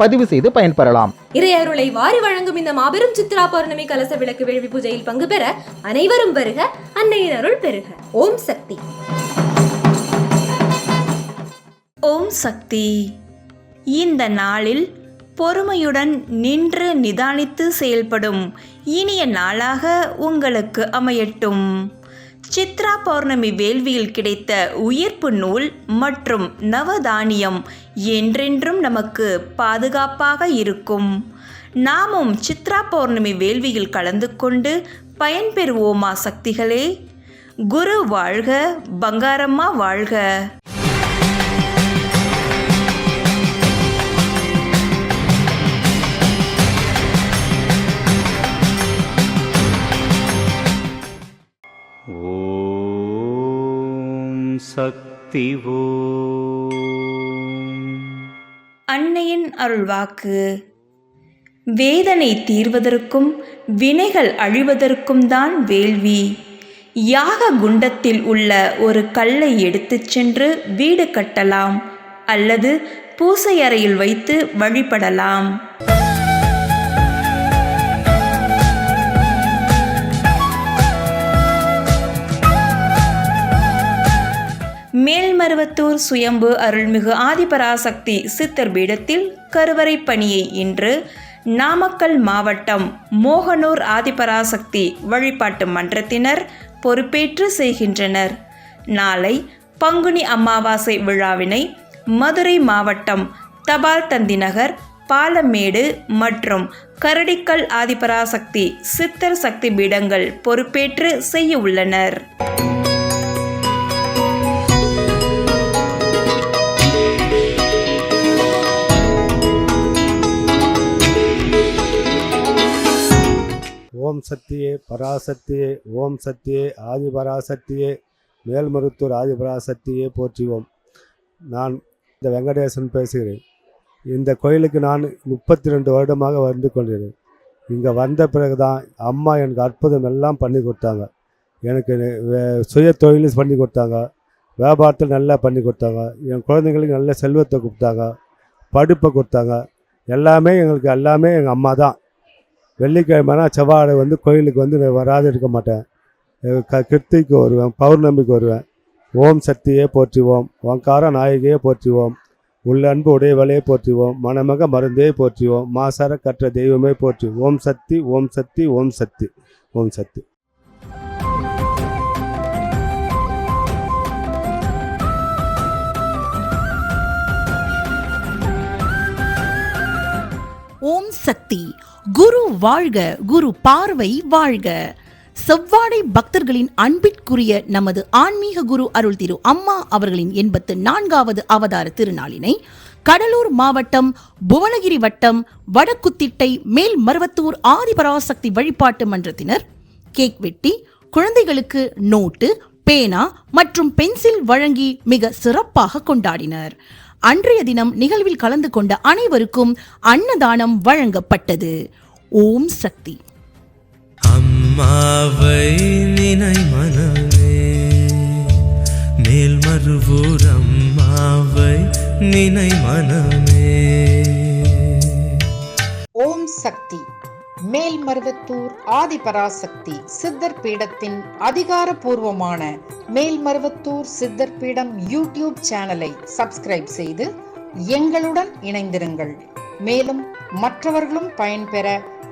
பதிவு செய்து பயன்பெறலாம். இறையருளை வாரி வழங்கும் இந்த மாபெரும் சித்ரா பௌர்ணமி கலச விளக்கு வேள்வி பூஜையில் பங்கு பெற அனைவரும் வருக அன்னையின் அருள் பெறுக ஓம் சக்தி. ஓம் சக்தி. இந்த நாளில் பொறுமையுடன் நின்று நிதானித்து செயல்படும் இனிய நாளாக உங்களுக்கு அமையட்டும். சித்ரா பௌர்ணமி வேள்வியில் கிடைத்த உயிர்ப்பு நூல் மற்றும் நவதானியம் என்றென்றும் நமக்கு பாதுகாப்பாக இருக்கும். நாமும் சித்ரா பௌர்ணமி வேள்வியில் கலந்து கொண்டு பயன்பெறுவோமா சக்திகளே? குரு வாழ்க பங்காரம்மா வாழ்க. சக்தி அன்னையின் அருள்வாக்கு. வேதனை தீர்வதற்கும் வினைகள் அழிவதற்கும் தான் வேள்வி. யாக குண்டத்தில் உள்ள ஒரு கல்லை எடுத்துச் சென்று வீடு கட்டலாம் அல்லது பூசையறையில் வைத்து வழிபடலாம். திருவத்தூர் சுயம்பு அருள்மிகு ஆதிபராசக்தி சித்தர் பீடத்தில் கருவறை பணியை இன்று நாமக்கல் மாவட்டம் மோகனூர் ஆதிபராசக்தி வழிபாட்டு மன்றத்தினர் பொறுப்பேற்று செய்கின்றனர். நாளை பங்குனி அமாவாசை விழாவினை மதுரை மாவட்டம் தபால் தந்தி நகர் பாலமேடு மற்றும் கரடிக்கல் ஆதிபராசக்தி சித்தர் சக்தி பீடங்கள் பொறுப்பேற்று செய்ய உள்ளனர். ஓம் சக்தியே பராசக்தியே ஓம் சக்தியே ஆதிபராசக்தியே மேல்மருத்தூர் ஆதிபராசக்தியே போற்றுவோம். நான் இந்த வெங்கடேசன் பேசுகிறேன். இந்த கோயிலுக்கு நான் முப்பத்தி ரெண்டு வருடமாக வந்து கொண்டிருக்கிறேன். இங்கே வந்த பிறகு தான் அம்மா எனக்கு அற்புதம் எல்லாம் பண்ணி கொடுத்தாங்க. எனக்கு சுய தொழில் பண்ணி கொடுத்தாங்க. வியாபாரத்தில் நல்லா பண்ணி கொடுத்தாங்க. என் குழந்தைங்களுக்கு நல்ல செல்வத்தை கொடுத்தாங்க. படிப்பை கொடுத்தாங்க. எல்லாமே எங்களுக்கு எல்லாமே எங்கள் அம்மா தான் வெள்ளிக்கிழமைனா செவ்வாழை வந்து கோயிலுக்கு வந்து நான் வராது இருக்க மாட்டேன். க கிருத்திக்கு வருவேன் பௌர்ணமிக்கு வருவேன். ஓம் சக்தியே போற்றுவோம் ஓங்கார நாயகியே போற்றுவோம் உள்ளன்பு உடையவளையே போற்றுவோம் மணமக மருந்தே போற்றுவோம் மாசர கற்ற தெய்வமே போற்றி. ஓம் சக்தி ஓம் சக்தி ஓம் சக்தி ஓம் சக்தி. வாழ்க குரு பார்வை வாழ்க. செவ்வாடை பக்தர்களின் அன்பிற்குரிய நமது ஆன்மீக குரு அருள் திரு அம்மா அவர்களின் எண்பத்து நான்காவது அவதார திருநாளினை கடலூர் மாவட்டம் புவனகிரி வட்டம் வடக்குத்திட்டை மேல் மருவத்தூர் ஆதிபராசக்தி வழிபாட்டு மன்றத்தினர் கேக் வெட்டி குழந்தைகளுக்கு நோட்டு பேனா மற்றும் பென்சில் வழங்கி மிக சிறப்பாக கொண்டாடினர். அன்றைய தினம் நிகழ்வில் கலந்து கொண்ட அனைவருக்கும் அன்னதானம் வழங்கப்பட்டது. ஓம் சக்தி. அம்மாவை நினை மனமே மேல்மருவூர் அம்மாவை நினை மனமே ஓம் சக்தி மேல்மருவத்தூர் ஆதிபராசக்தி சித்தர் பீடத்தின் அதிகாரப்பூர்வமான மேல்மருவத்தூர் சித்தர் பீடம் யூடியூப் சேனலை சப்ஸ்கிரைப் செய்து எங்களுடன் இணைந்திருங்கள். மேலும் மற்றவர்களும் பயன்பெற